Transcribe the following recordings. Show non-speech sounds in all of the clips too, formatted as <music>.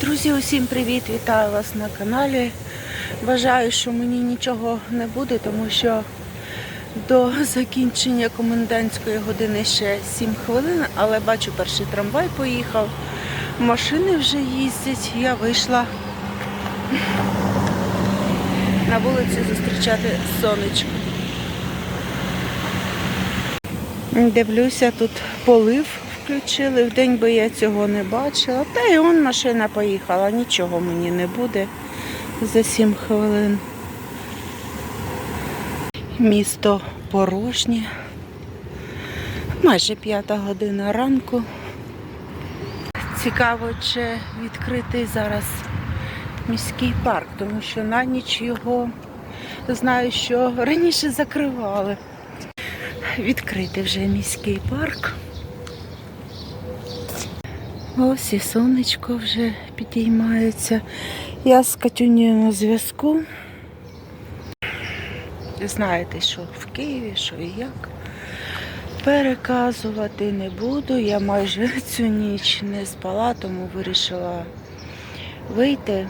Друзі, усім привіт! Вітаю вас на каналі. Бажаю, що мені нічого не буде, тому що до закінчення комендантської години ще 7 хвилин, але бачу, перший трамвай поїхав. Машини вже їздять. Я вийшла на вулиці зустрічати сонечко. Дивлюся, тут полив включили. Вдень би я цього не бачила. Та й он машина поїхала, нічого мені не буде за 7 хвилин. Місто порожнє. Майже п'ята година ранку. Цікаво, чи відкритий зараз міський парк, тому що на ніч його знаю, що раніше закривали. Відкритий вже міський парк. Ось і сонечко вже підіймається. Я з Катюнею на зв'язку. Знаєте, що в Києві, що і як. Переказувати не буду. Я майже <laughs> цю ніч не спала, тому вирішила вийти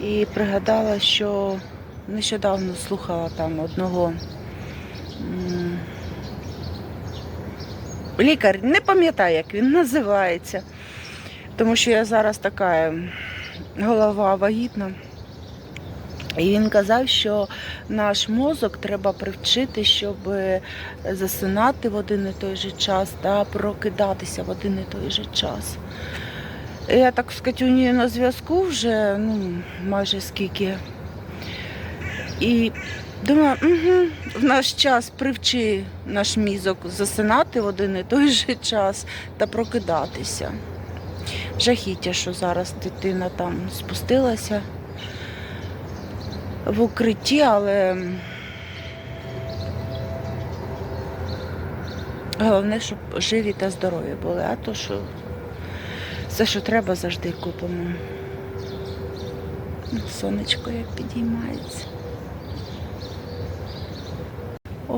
і пригадала, що нещодавно слухала там одного лікар, не пам'ятаю, як він називається, тому що я зараз така ем, голова вагітна. І він казав, що наш мозок треба привчити, щоб засинати в один і той же час та прокидатися в один і той же час. Я так з Катюнією на зв'язку вже ну, майже скільки. І думаю, угу, в наш час привчи наш мізок засинати в один і той же час та прокидатися. Жахіття, що зараз дитина там спустилася в укритті, але головне, щоб живі та здорові були, а то що все, що треба, завжди купимо. Сонечко як підіймається.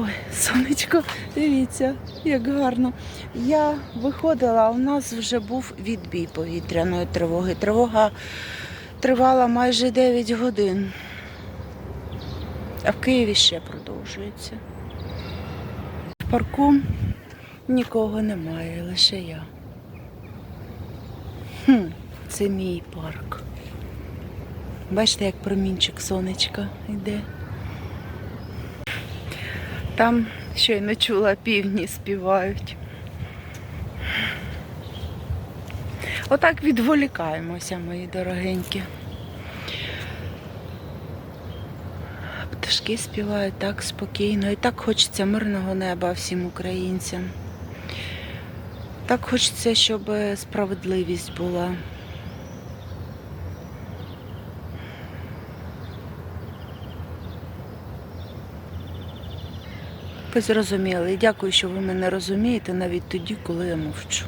Ой, сонечко, дивіться, як гарно. Я виходила, а у нас вже був відбій повітряної тривоги. Тривога тривала майже 9 годин. А в Києві ще продовжується. В парку нікого немає, лише я. Хм, це мій парк. Бачите, як промінчик сонечка йде. Там щойно чула півні співають. Отак відволікаємося, мої дорогенькі. Пташки співають так спокійно і так хочеться мирного неба всім українцям. Так хочеться, щоб справедливість була. Ви зрозуміли. І дякую, що ви мене розумієте навіть тоді, коли я мовчу.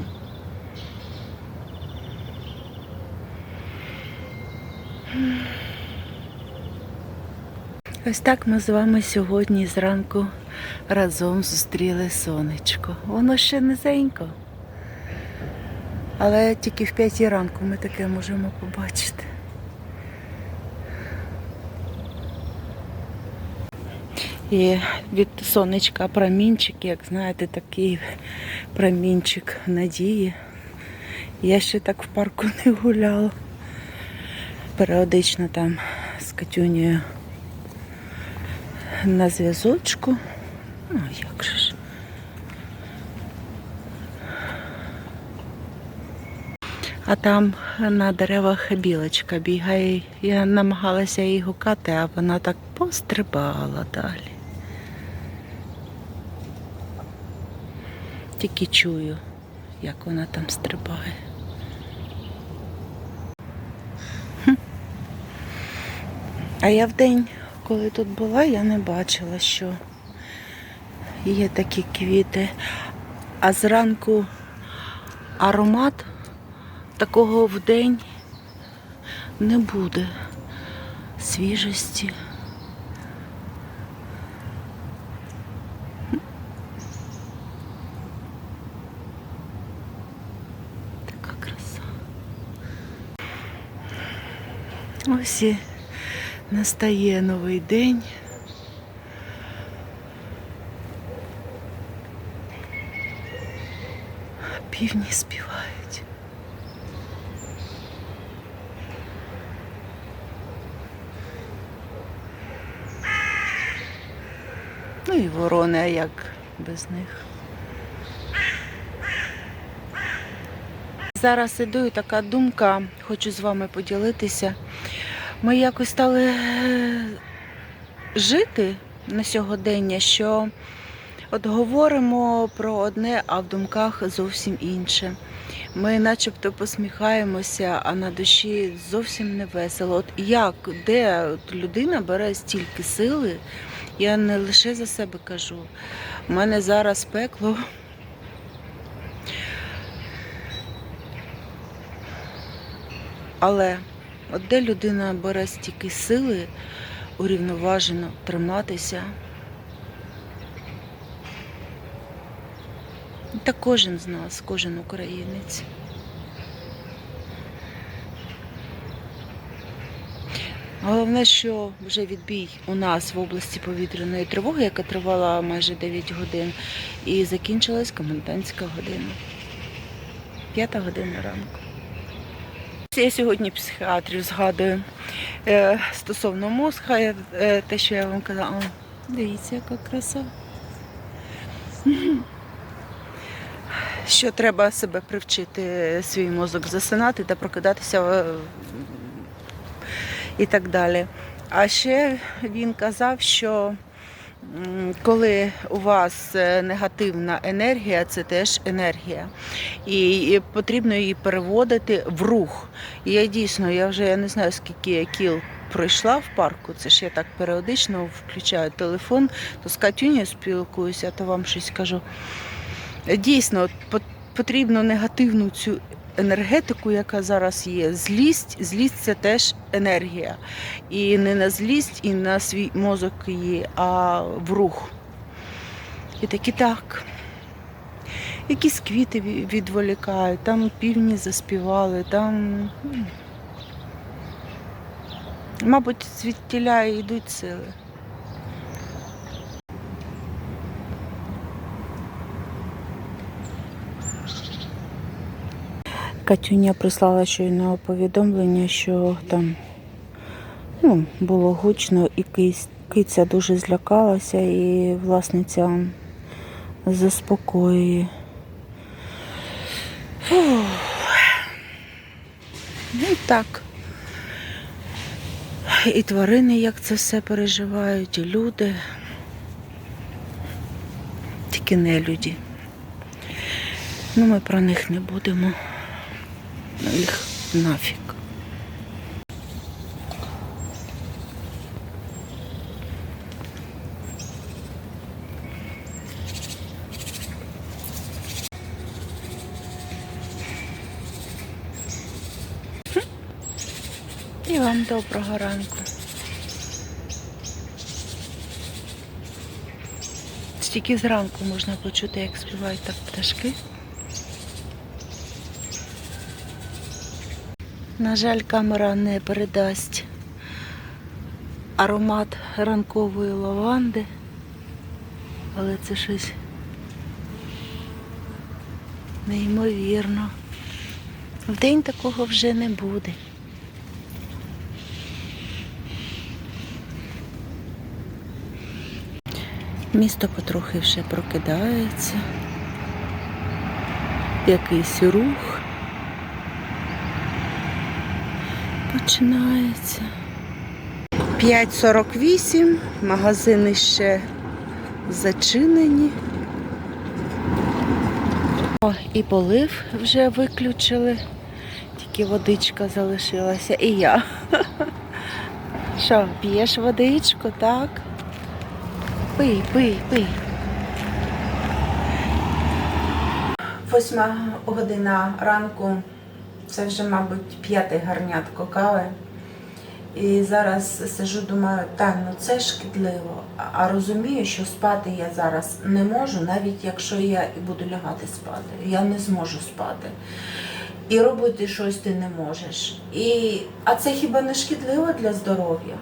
Ось так ми з вами сьогодні зранку разом зустріли сонечко. Воно ще низенько. Але тільки в п'ятій ранку ми таке можемо побачити. І від сонечка промінчик, як знаєте, такий промінчик надії. Я ще так в парку не гуляла. Періодично там з Катюнею на зв'язочку. Ну, як же ж. А там на деревах білочка бігає. Я намагалася її гукати, а вона так пострибала далі. Тільки чую, як вона там стрибає. А я вдень, коли тут була, я не бачила, що є такі квіти. А зранку аромат такого вдень не буде свіжості. Така краса. Ось настає новий день. Півні співають. Ну і ворони, а як без них. Зараз іду і така думка, хочу з вами поділитися. Ми якось стали е, жити на сьогодення, що от говоримо про одне, а в думках зовсім інше. Ми начебто посміхаємося, а на душі зовсім не весело. От як, де от людина бере стільки сили, я не лише за себе кажу. У мене зараз пекло. Але от де людина бере стільки сили урівноважено триматися. Та кожен з нас, кожен українець. Головне, що вже відбій у нас в області повітряної тривоги, яка тривала майже 9 годин, і закінчилась комендантська година. П'ята година ранку. Я сьогодні психіатрів згадую е, стосовно мозка, е, те, що я вам казала. Дивіться, яка краса. <laughs> Що треба себе привчити, свій мозок засинати та прокидатися е, і так далі. А ще він казав, що коли у вас е, негативна енергія, це теж енергія. І, потрібно її переводити в рух. І я дійсно, я вже я не знаю, скільки я кіл пройшла в парку. Це ж я так періодично включаю телефон, то з Катюнею спілкуюся, то вам щось кажу. Дійсно, потрібно негативну цю енергетику, яка зараз є. Злість, злість це теж енергія. І не на злість, і на свій мозок її, а в рух. І таки так. Якісь квіти відволікають, там півні заспівали, там. Мабуть, звідтіля йдуть сили. Катюня прислала щойно повідомлення, що там ну, було гучно і киця дуже злякалася і власниця заспокоює. Ну так. І тварини, як це все переживають, і люди. Тільки не люди. Ну, ми про них не будемо. Ну, їх нафіг. І вам доброго ранку. Стільки зранку можна почути, як співають так пташки. На жаль, камера не передасть аромат ранкової лаванди, але це щось неймовірно. Вдень такого вже не буде. Місто потрохи вже прокидається. Якийсь рух. Починається. 5.48, магазини ще зачинені. О, і полив вже виключили, тільки водичка залишилася. І я. <laughs> Що, п'єш водичку, так? Пий, пий, пий. Восьма година ранку. Це вже, мабуть, п'ятий гарнятко кави. І зараз сижу, думаю, так, ну це шкідливо. А розумію, що спати я зараз не можу, навіть якщо я і буду лягати спати. Я не зможу спати. і робити щось ти не можеш. І... А це хіба не шкідливо для здоров'я?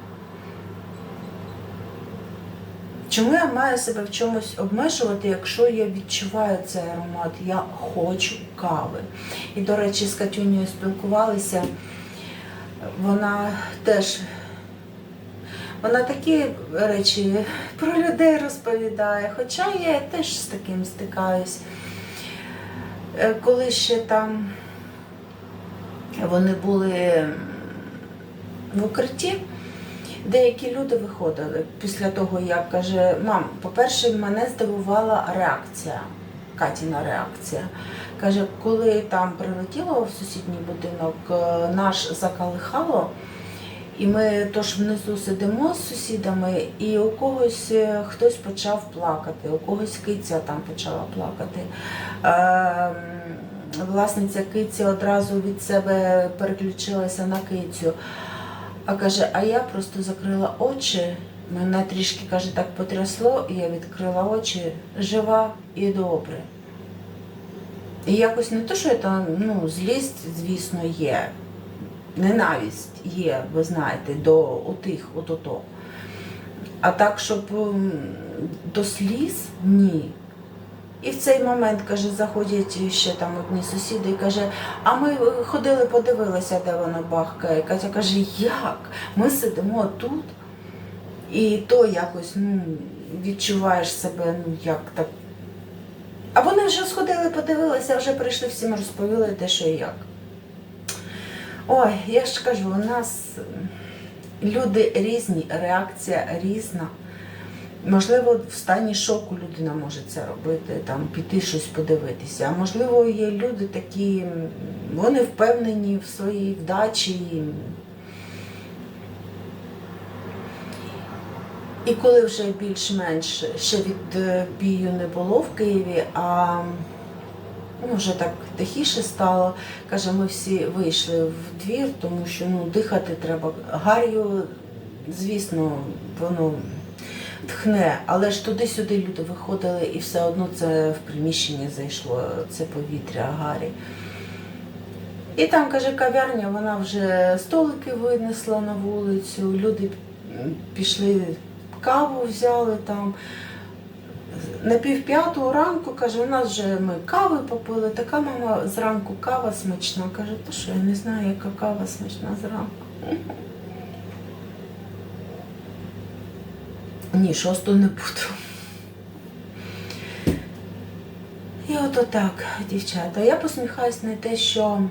Чому я маю себе в чомусь обмежувати, якщо я відчуваю цей аромат? Я хочу кави. І, до речі, з Катюнею спілкувалися. Вона теж вона такі речі про людей розповідає, хоча я теж з таким стикаюсь. Е, Коли ще там вони були в укритті, деякі люди виходили після того, як каже, мам, по-перше, мене здивувала реакція, Катіна реакція. Каже, коли там прилетіло в сусідній будинок, е, наш закалихало, і ми тож внизу сидимо з сусідами, і у когось е, хтось почав плакати, у когось киця там почала плакати. Ем, Власниця киці одразу від себе переключилася на кицю. А каже, а я просто закрила очі, мене трішки каже, так потрясло, і я відкрила очі, жива і добре. І якось не то, що це, ну, злість, звісно, є. Ненависть є, ви знаєте, до отих, от-ото. А так, щоб до сліз ні. І в цей момент, каже, заходять ще там одні сусіди і каже, а ми ходили, подивилися, де воно бахкає. Катя каже, як? Ми сидимо тут, і то якось ну, відчуваєш себе, ну як так. А вони вже сходили, подивилися, вже прийшли всім розповіли, де що і як. Ой, я ж кажу, у нас люди різні, реакція різна. Можливо, в стані шоку людина може це робити, там піти щось подивитися. А можливо, є люди такі, вони впевнені в своїй вдачі. І коли вже більш-менш ще від е, бію не було в Києві, а ну, вже так тихіше стало, каже, ми всі вийшли в двір, тому що ну, дихати треба гар'ю, звісно, воно тхне, але ж туди-сюди люди виходили і все одно це в приміщення зайшло, це повітря гарі. І там, каже, кав'ярня, вона вже столики винесла на вулицю, люди пішли каву взяли там. На півп'ятого ранку, каже, у нас вже ми кави попили, така мама зранку кава смачна. Каже, то що я не знаю, яка кава смачна зранку. Ні, шосту не буду. І от отак, дівчата. Я посміхаюсь не те, що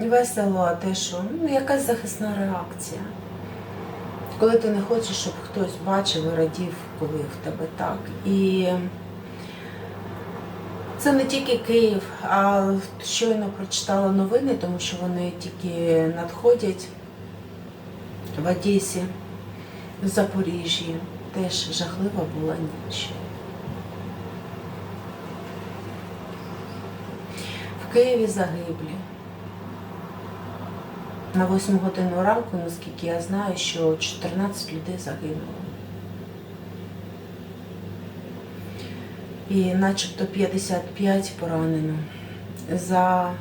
весело, а те, що ну, якась захисна реакція. Коли ти не хочеш, щоб хтось бачив і радів, коли в тебе так. І це не тільки Київ, а щойно прочитала новини, тому що вони тільки надходять в Одесі, в Запоріжжі. Теж жахлива була ніч. В Києві загиблі. На 8 годину ранку, наскільки я знаю, що 14 людей загинуло. І начебто 55 поранено. За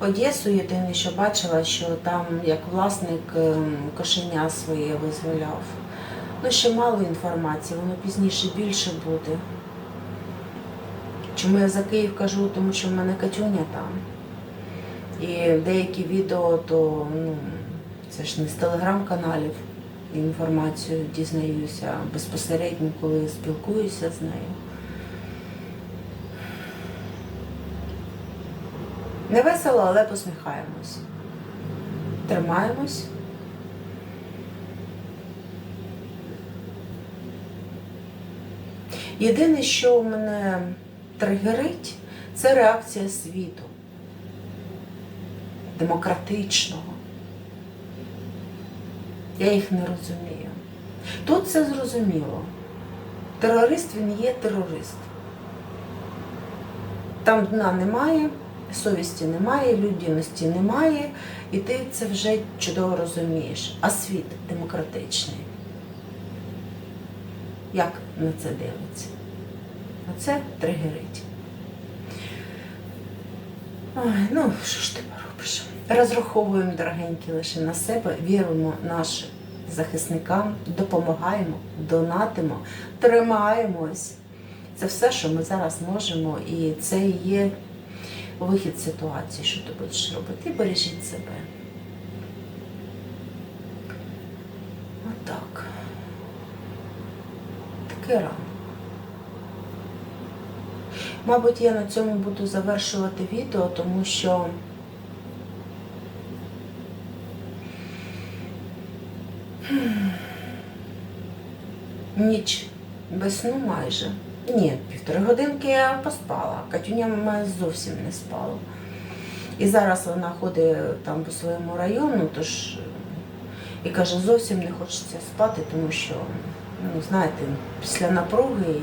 Одесу єдине, що бачила, що там як власник ем, кошеня своє визволяв. Ну, мало інформації, воно пізніше більше буде. Чому я за Київ кажу, тому що в мене Катюня там. І деякі відео, то ну, це ж не з телеграм-каналів інформацію дізнаюся безпосередньо, коли спілкуюся з нею. Не весело, але посміхаємось. Тримаємось. Єдине, що мене тригерить, це реакція світу демократичного. Я їх не розумію. Тут це зрозуміло. Терорист він є терорист. Там дна немає, совісті немає, людяності немає, і ти це вже чудово розумієш. А світ демократичний. Як на це дивиться? Оце тригерить. Ой, ну що ж ти поробиш? Розраховуємо, дорогенькі, лише на себе, віримо нашим захисникам, допомагаємо, донатимо, тримаємось. Це все, що ми зараз можемо, і це є вихід з ситуації, що ти будеш робити. Бережіть себе. Отак. Таке. Мабуть, я на цьому буду завершувати відео, тому що ніч без сну майже. Ні, півтори годинки я поспала, Катюня моя зовсім не спала. І зараз вона ходить там по своєму району, тож і каже, зовсім не хочеться спати, тому що, ну, знаєте, після напруги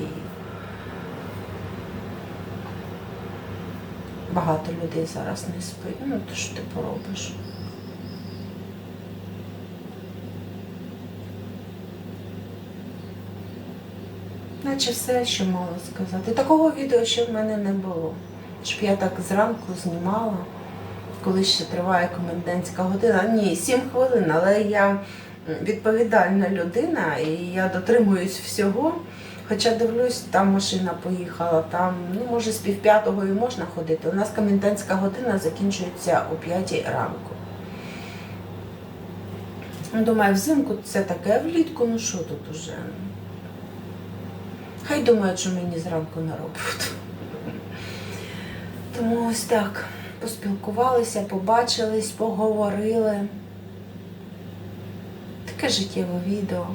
багато людей зараз не спить. Ну, то що ти поробиш? Наче все, що мала сказати. Такого відео ще в мене не було. Щоб я так зранку знімала, коли ще триває комендантська година. Ні, 7 хвилин, але я відповідальна людина і я дотримуюсь всього. Хоча дивлюсь, там машина поїхала, там, ну, може, з півп'ятого і можна ходити. У нас комендантська година закінчується о 5 ранку. Ну, Думаю, взимку це таке, влітку, ну що тут уже? Хай думають, що мені зранку на роботу. Тому ось так. Поспілкувалися, побачились, поговорили. Таке життєве відео,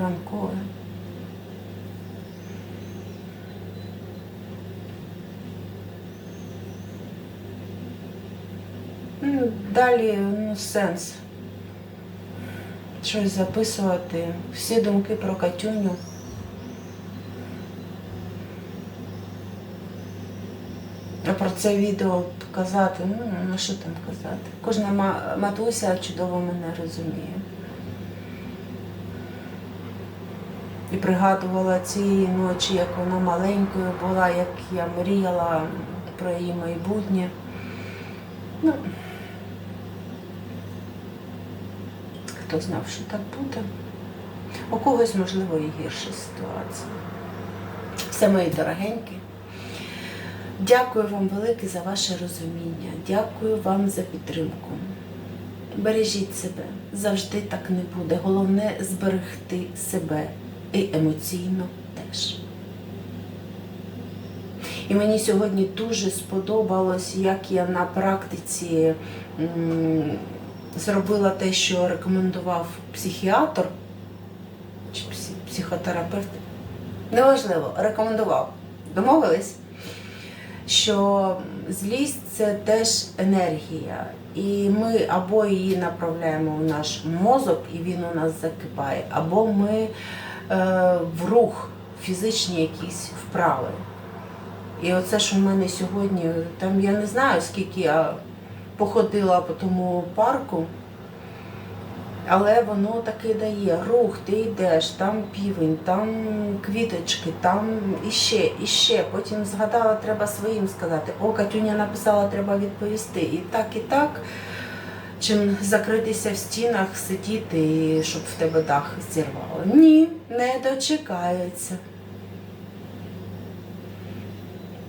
ранкове. Ну, Далі ну, сенс. Щось записувати. Всі думки про Катюню. А про це відео казати, ну, ну що там казати. Кожна матуся чудово мене розуміє. І пригадувала цієї ночі, як вона маленькою була, як я мріяла про її майбутнє. Ну, хто знав, що так буде. У когось, можливо, і гірша ситуація. Все мої дорогенькі. Дякую вам велике за ваше розуміння. Дякую вам за підтримку. Бережіть себе. Завжди так не буде. Головне зберегти себе і емоційно теж. І мені сьогодні дуже сподобалось, як я на практиці зробила те, що рекомендував психіатр чи психотерапевт. Неважливо, рекомендував. Домовились? що злість це теж енергія. І ми або її направляємо в наш мозок, і він у нас закипає, або ми в рух, фізичні якісь вправи. І оце ж у мене сьогодні, там я не знаю, скільки я походила по тому парку, але воно таки дає рух, ти йдеш, там півень, там квіточки, там іще, іще. Потім згадала, треба своїм сказати. О, Катюня написала, треба відповісти. І так, і так. Чим закритися в стінах, сидіти, щоб в тебе дах зірвало. Ні, не дочекаються.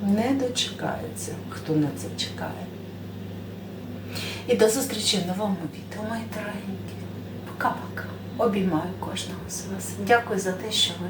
Не дочекаються, хто на це чекає. І до зустрічі в новому відео, мої дорогенькі. Пока-пока. Обіймаю кожного з вас. Дякую за те, що ви